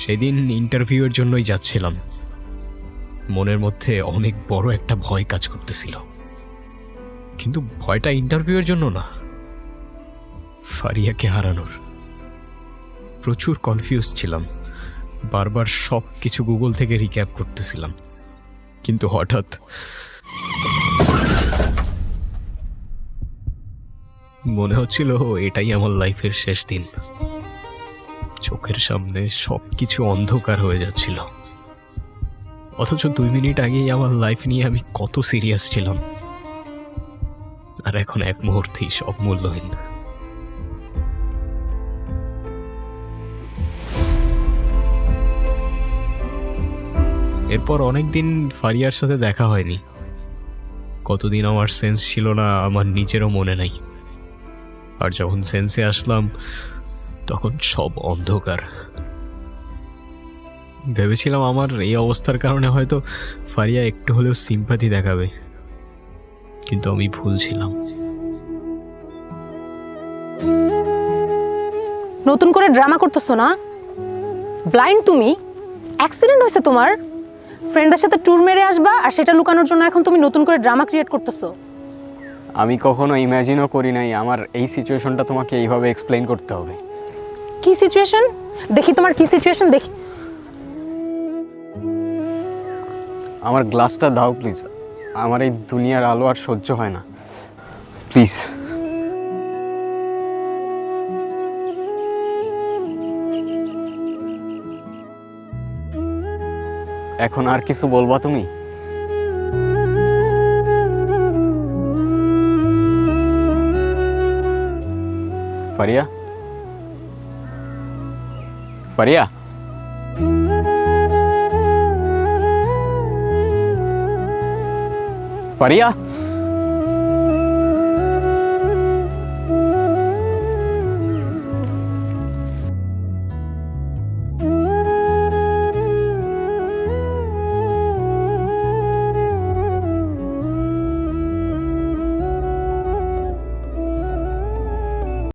সেদিন ইন্টারভিউয়ের জন্যই যাচ্ছিলাম। মনের মধ্যে অনেক বড় একটা ভয় কাজ করতেছিল। কিন্তু ভয়টা ইন্টারভিউয়ের জন্য না। ফারিয়াকে হারানোর। প্রচুর কনফিউজ ছিলাম। বারবার সব কিছু গুগল থেকে রিক্যাপ করতেছিলাম। কিন্তু হঠাৎ মনে হচ্ছিল এটাই আমার লাইফের শেষ দিন। চোখের সামনে সব কিছু অন্ধকার হয়ে যাচ্ছিল। অথচ দুই মিনিট আগেই আমার লাইফ নিয়ে আমি কত সিরিয়াস ছিলাম। আর এখন এক মুহূর্তেই সব মূল্যহীন। এরপর অনেক দিন ফারিয়ার সাথে দেখা হয়নি। কতদিন আমার সেন্স ছিল না, আমার নিজেরও মনে নাই। আর যখন সেন্সে আসলাম তখন সব অন্ধকার। ভেবেছিলাম আমার এই অবস্থার কারণে হয়তো ফারিয়া একটু হলেও সিম্পাথি দেখাবে। কিন্তু আমি ভুল ছিলাম। নতুন করে ড্রামা করতেছো না? ব্লাইন্ড তুমি? অ্যাক্সিডেন্ট হয়েছে তোমার? ফ্রেন্ডের সাথে ট্যুর মেরে আসবা আর সেটা লুকানোর জন্য এখন তুমি নতুন করে ড্রামা ক্রিয়েট করতেছো। আমি কখনো ইমাজিনও করি নাই আমার এই সিচুয়েশনটা তোমাকে এইভাবে এক্সপ্লেইন করতে হবে। কি সিচুয়েশন দেখি তোমার কি সিচুয়েশন দেখি। আমার গ্লাসটা দাও প্লিজ আমার এই দুনিয়ার আলো আর সহ্য হয় না। প্লিজ এখন আর কিছু বলবা তুমি? ফারিয়া? ফারিয়া ফারিয়া